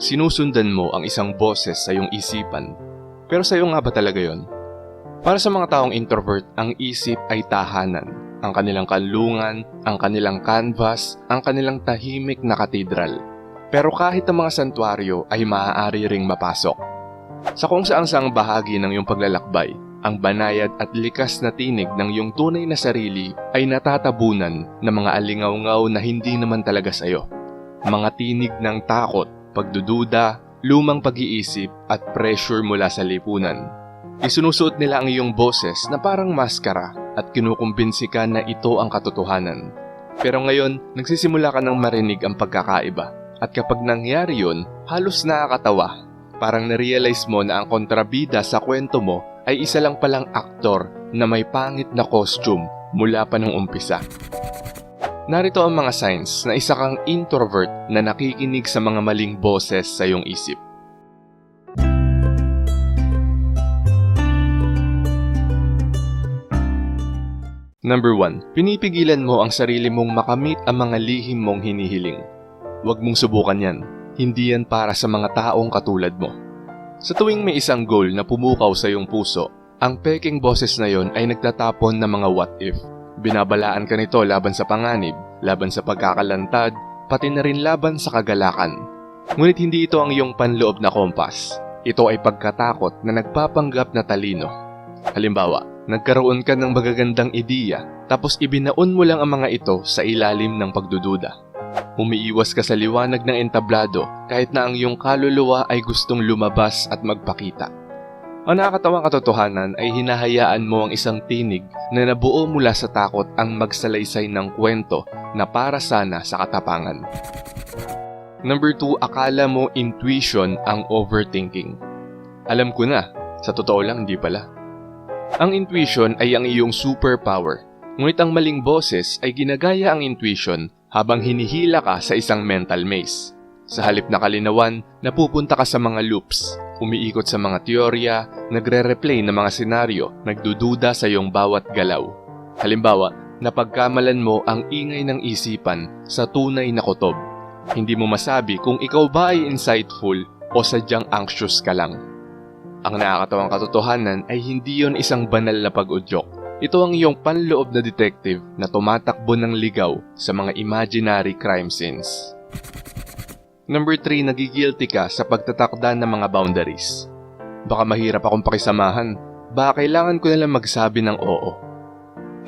Sinusundan mo ang isang boses sa iyong isipan. Pero sa'yo nga ba talaga yon? Para sa mga taong introvert, ang isip ay tahanan. Ang kanilang kanlungan, ang kanilang canvas, ang kanilang tahimik na katedral. Pero kahit ang mga santuaryo ay maaari ring mapasok. Sa kung saang saang bahagi ng iyong paglalakbay, ang banayad at likas na tinig ng iyong tunay na sarili ay natatabunan ng mga alingaw-ngaw na hindi naman talaga sa'yo. Mga tinig ng takot, pagdududa, lumang pag-iisip at pressure mula sa lipunan. Isunusuot nila ang iyong boses na parang maskara at kinukumbinsi ka na ito ang katotohanan. Pero ngayon, nagsisimula ka ng marinig ang pagkakaiba. At kapag nangyari yun, halos nakakatawa. Parang narealize mo na ang kontrabida sa kwento mo ay isa lang palang aktor na may pangit na costume mula pa ng umpisa. Narito ang mga signs na isa kang introvert na nakikinig sa mga maling boses sa iyong isip. Number 1. Pinipigilan mo ang sarili mong makamit ang mga lihim mong hinihiling. Huwag mong subukan yan. Hindi yan para sa mga taong katulad mo. Sa tuwing may isang goal na pumukaw sa iyong puso, ang peking boses na yon ay nagtatapon ng mga what if. Binabalaan ka nito laban sa panganib, laban sa pagkakalantad, pati na rin laban sa kagalakan. Ngunit hindi ito ang iyong panloob na kompas. Ito ay pagkatakot na nagpapanggap na talino. Halimbawa, nagkaroon ka ng magagandang ideya tapos ibinaon mo lang ang mga ito sa ilalim ng pagdududa. Umiiwas ka sa liwanag ng entablado kahit na ang iyong kaluluwa ay gustong lumabas at magpakita. Ang nakakatawang katotohanan ay hinahayaan mo ang isang tinig na nabuo mula sa takot ang magsalaysay ng kwento na para sana sa katapangan. Number 2, akala mo intuition ang overthinking. Alam ko na, sa totoo lang hindi pala. Ang intuition ay ang iyong superpower, ngunit ang maling boses ay ginagaya ang intuition habang hinihila ka sa isang mental maze. Sa halip na kalinawan, napupunta ka sa mga loops, umiikot sa mga teorya, nagre-replay ng mga senaryo, nagdududa sa iyong bawat galaw. Halimbawa, napagkamalan mo ang ingay ng isipan sa tunay na kutob. Hindi mo masabi kung ikaw ba ay insightful o sadyang anxious ka lang. Ang nakakatawang katotohanan ay hindi yon isang banal na pag-udyok. Ito ang iyong panloob na detective na tumatakbo ng ligaw sa mga imaginary crime scenes. Number 3, nagigilty ka sa pagtatakda ng mga boundaries. Baka mahirap akong pakisamahan, baka kailangan ko nalang magsabi ng oo.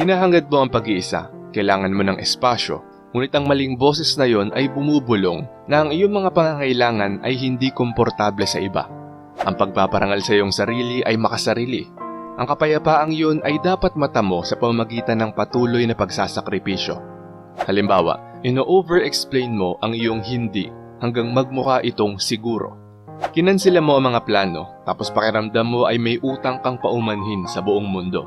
Hinahangad mo ang pag-iisa, kailangan mo ng espasyo, ngunit ang maling boses na yon ay bumubulong na ang iyong mga pangangailangan ay hindi komportable sa iba. Ang pagpaparangal sa iyong sarili ay makasarili. Ang kapayapaang yun ay dapat matamo sa pamamagitan ng patuloy na pagsasakripisyo. Halimbawa, ino-over-explain mo ang iyong hindi hanggang magmukha itong siguro. Kinansila mo ang mga plano tapos pakiramdam mo ay may utang kang paumanhin sa buong mundo.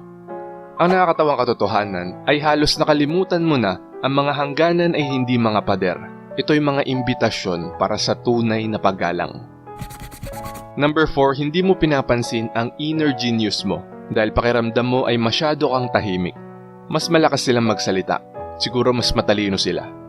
Ang nakakatawang katotohanan ay halos nakalimutan mo na ang mga hangganan ay hindi mga pader. Ito'y mga imbitasyon para sa tunay na paggalang. Number 4, hindi mo pinapansin ang inner genius mo dahil pakiramdam mo ay masyado kang tahimik. Mas malakas silang magsalita. Siguro mas matalino sila.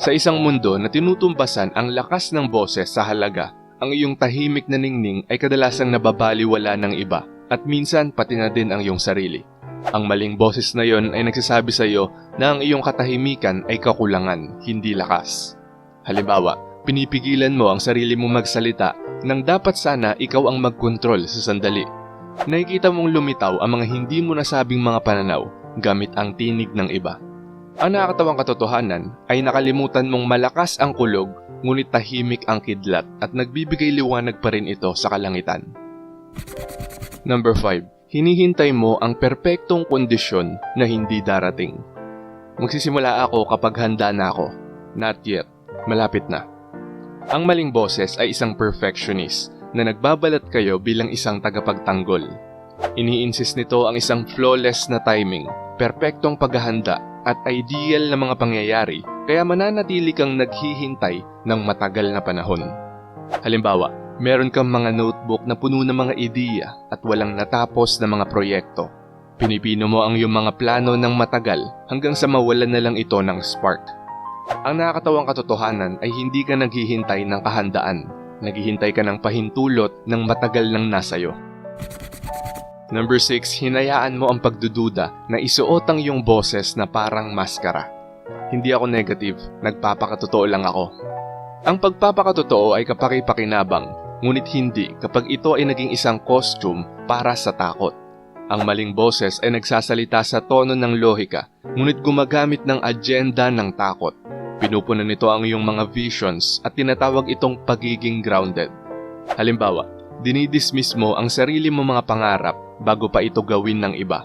Sa isang mundo na tinutumbasan ang lakas ng boses sa halaga, ang iyong tahimik na ningning ay kadalasang nababaliwala ng iba at minsan pati na din ang iyong sarili. Ang maling boses na yon ay nagsasabi sa iyo na ang iyong katahimikan ay kakulangan, hindi lakas. Halimbawa, pinipigilan mo ang sarili mong magsalita nang dapat sana ikaw ang magkontrol sa sandali. Nakikita mong lumitaw ang mga hindi mo nasabing mga pananaw gamit ang tinig ng iba. Ang nakakatawang katotohanan ay nakalimutan mong malakas ang kulog ngunit tahimik ang kidlat at nagbibigay liwanag pa rin ito sa kalangitan. Number 5. Hinihintay mo ang perpektong kondisyon na hindi darating. Magsisimula ako kapag handa na ako. Not yet. Malapit na. Ang maling boses ay isang perfectionist na nagbabalat kayo bilang isang tagapagtanggol. Iniinsist nito ang isang flawless na timing, perpektong paghahanda at ideal na mga pangyayari kaya mananatili kang naghihintay ng matagal na panahon. Halimbawa, meron kang mga notebook na puno ng mga ideya at walang natapos na mga proyekto. Pinipino mo ang iyong mga plano ng matagal hanggang sa mawalan na lang ito ng spark. Ang nakakatawang katotohanan ay hindi ka naghihintay ng kahandaan. naghihintay ka ng pahintulot ng matagal nang nasayo. Number 6, hinayaan mo ang pagdududa na isuot ang iyong boses na parang maskara. Hindi ako negative, nagpapakatotoo lang ako. Ang pagpapakatotoo ay kapaki-pakinabang, ngunit hindi kapag ito ay naging isang costume para sa takot. Ang maling boses ay nagsasalita sa tono ng lohika, ngunit gumagamit ng agenda ng takot. Pinupunan nito ang iyong mga visions at tinatawag itong pagiging grounded. Halimbawa, dinidismiss mo ang sarili mo mga pangarap bago pa ito gawin ng iba.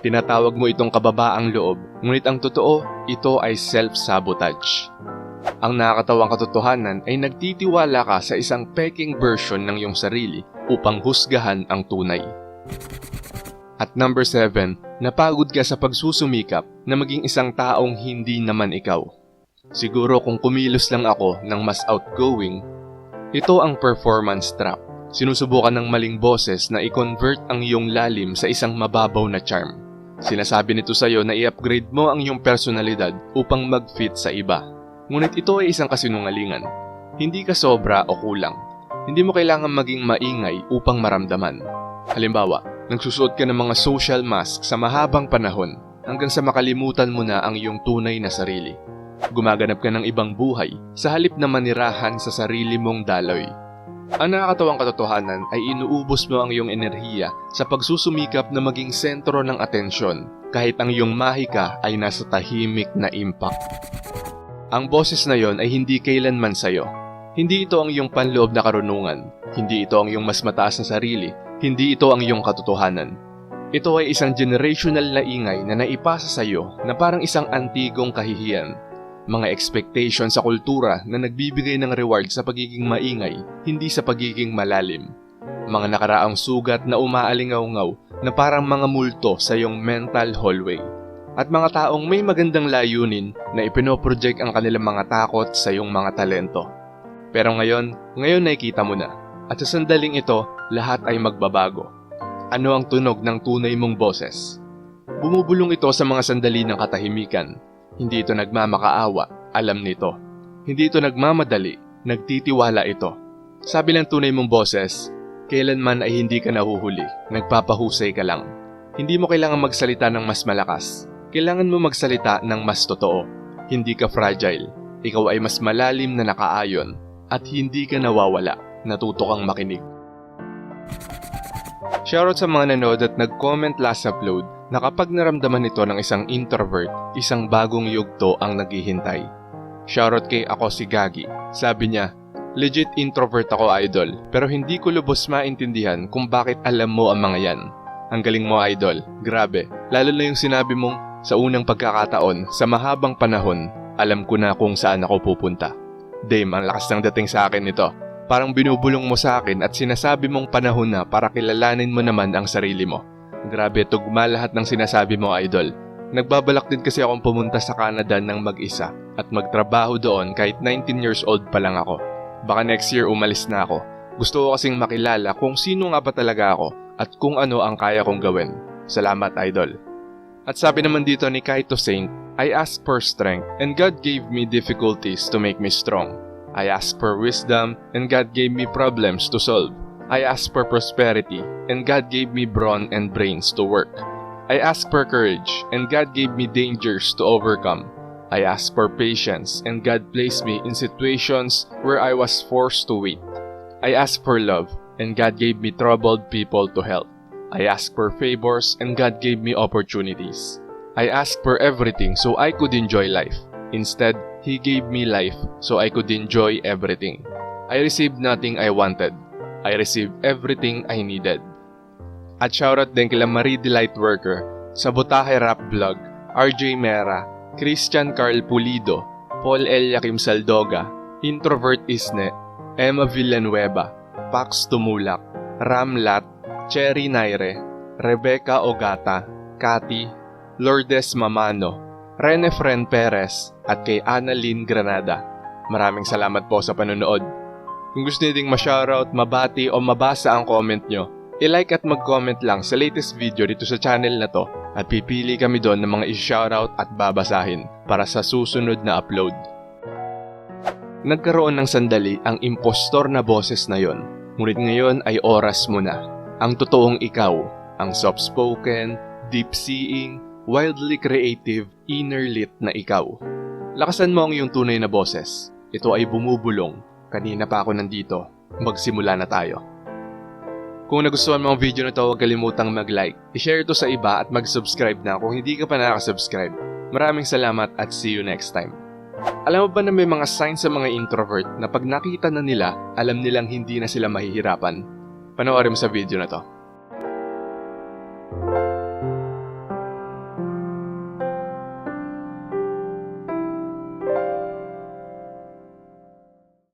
Tinatawag mo itong kababaang loob, ngunit ang totoo, ito ay self-sabotage. Ang nakakatawang katotohanan ay nagtitiwala ka sa isang peking version ng iyong sarili upang husgahan ang tunay. At number 7, napagod ka sa pagsusumikap na maging isang taong hindi naman ikaw. Siguro kung kumilos lang ako ng mas outgoing, ito ang performance trap. Sinusubukan ng maling boses na i-convert ang iyong lalim sa isang mababaw na charm. Sinasabi nito sa iyo na i-upgrade mo ang iyong personalidad upang mag-fit sa iba. Ngunit ito ay isang kasinungalingan. Hindi ka sobra o kulang. Hindi mo kailangan maging maingay upang maramdaman. Halimbawa, nagsusuot ka ng mga social mask sa mahabang panahon hanggang sa makalimutan mo na ang iyong tunay na sarili. Gumaganap ka ng ibang buhay sa halip na manirahan sa sarili mong daloy. Ang nakakatawang katotohanan ay inuubos mo ang iyong enerhiya sa pagsusumikap na maging sentro ng atensyon kahit ang iyong mahika ay nasa tahimik na impact. Ang boses na yon ay hindi kailanman sayo. Hindi ito ang iyong panloob na karunungan. Hindi ito ang iyong mas mataas na sarili. Hindi ito ang iyong katotohanan. Ito ay isang generational na ingay na naipasa sa iyo na parang isang antigong kahihiyan mga expectation sa kultura na nagbibigay ng reward sa pagiging maingay, hindi sa pagiging malalim. Mga nakaraang sugat na umaalingaw-ngaw na parang mga multo sa iyong mental hallway. At mga taong may magandang layunin na ipinoproject ang kanilang mga takot sa iyong mga talento. Pero ngayon, ngayon nakikita mo na. At sa sandaling ito, lahat ay magbabago. Ano ang tunog ng tunay mong boses? Bumubulong ito sa mga sandali ng katahimikan hindi ito nagmamakaawa, alam nito. Hindi ito nagmamadali, nagtitiwala ito. Sabi ng tunay mong boses, kailanman ay hindi ka nahuhuli, nagpapahusay ka lang. Hindi mo kailangan magsalita ng mas malakas. Kailangan mo magsalita ng mas totoo. Hindi ka fragile. Ikaw ay mas malalim na nakaayon at hindi ka nawawala. Natuto kang makinig. Shoutout sa mga nanood at nag-comment last upload na naramdaman nito ng isang introvert, isang bagong yugto ang naghihintay. Shoutout kay ako si Gagi. Sabi niya, legit introvert ako idol, pero hindi ko lubos maintindihan kung bakit alam mo ang mga yan. Ang galing mo idol, grabe. Lalo na yung sinabi mong sa unang pagkakataon, sa mahabang panahon, alam ko na kung saan ako pupunta. Dame, ang lakas ng dating sa akin nito. Parang binubulong mo sa akin at sinasabi mong panahon na para kilalanin mo naman ang sarili mo. Grabe, tugma lahat ng sinasabi mo, idol. Nagbabalak din kasi akong pumunta sa Canada ng mag-isa at magtrabaho doon kahit 19 years old pa lang ako. Baka next year umalis na ako. Gusto ko kasing makilala kung sino nga ba talaga ako at kung ano ang kaya kong gawin. Salamat, idol. At sabi naman dito ni Kaito Saint, I asked for strength and God gave me difficulties to make me strong. I asked for wisdom and God gave me problems to solve. I asked for prosperity, and God gave me brawn and brains to work. I asked for courage, and God gave me dangers to overcome. I asked for patience, and God placed me in situations where I was forced to wait. I asked for love, and God gave me troubled people to help. I asked for favors, and God gave me opportunities. I asked for everything so I could enjoy life. Instead, He gave me life so I could enjoy everything. I received nothing I wanted, I received everything I needed. At shoutout din kila Marie Delight Worker, Sabotahe Rap Vlog, RJ Mera, Christian Carl Pulido, Paul Eliakim Saldoga, Introvert Isne, Emma Villanueva, Pax Tumulak, Ram Lat, Cherry Naire, Rebecca Ogata, Kati, Lourdes Mamano, Rene Fren Perez, at kay Annalyn Granada. Maraming salamat po sa panonood. Kung gusto niyo ding ma-shoutout, mabati o mabasa ang comment nyo, i-like at mag-comment lang sa latest video dito sa channel na to at pipili kami doon ng mga i-shoutout at babasahin para sa susunod na upload. Nagkaroon ng sandali ang impostor na boses na yon. Ngunit ngayon ay oras mo na. Ang totoong ikaw, ang soft-spoken, deep-seeing, wildly creative, inner-lit na ikaw. Lakasan mo ang iyong tunay na boses. Ito ay bumubulong. Kanina pa ako nandito. Magsimula na tayo. Kung nagustuhan mo ang video na to, huwag kalimutang mag-like, i-share ito sa iba at mag-subscribe na kung hindi ka pa nakasubscribe. Maraming salamat at see you next time. Alam mo ba na may mga signs sa mga introvert na pag nakita na nila, alam nilang hindi na sila mahihirapan? Panoorin mo sa video na to.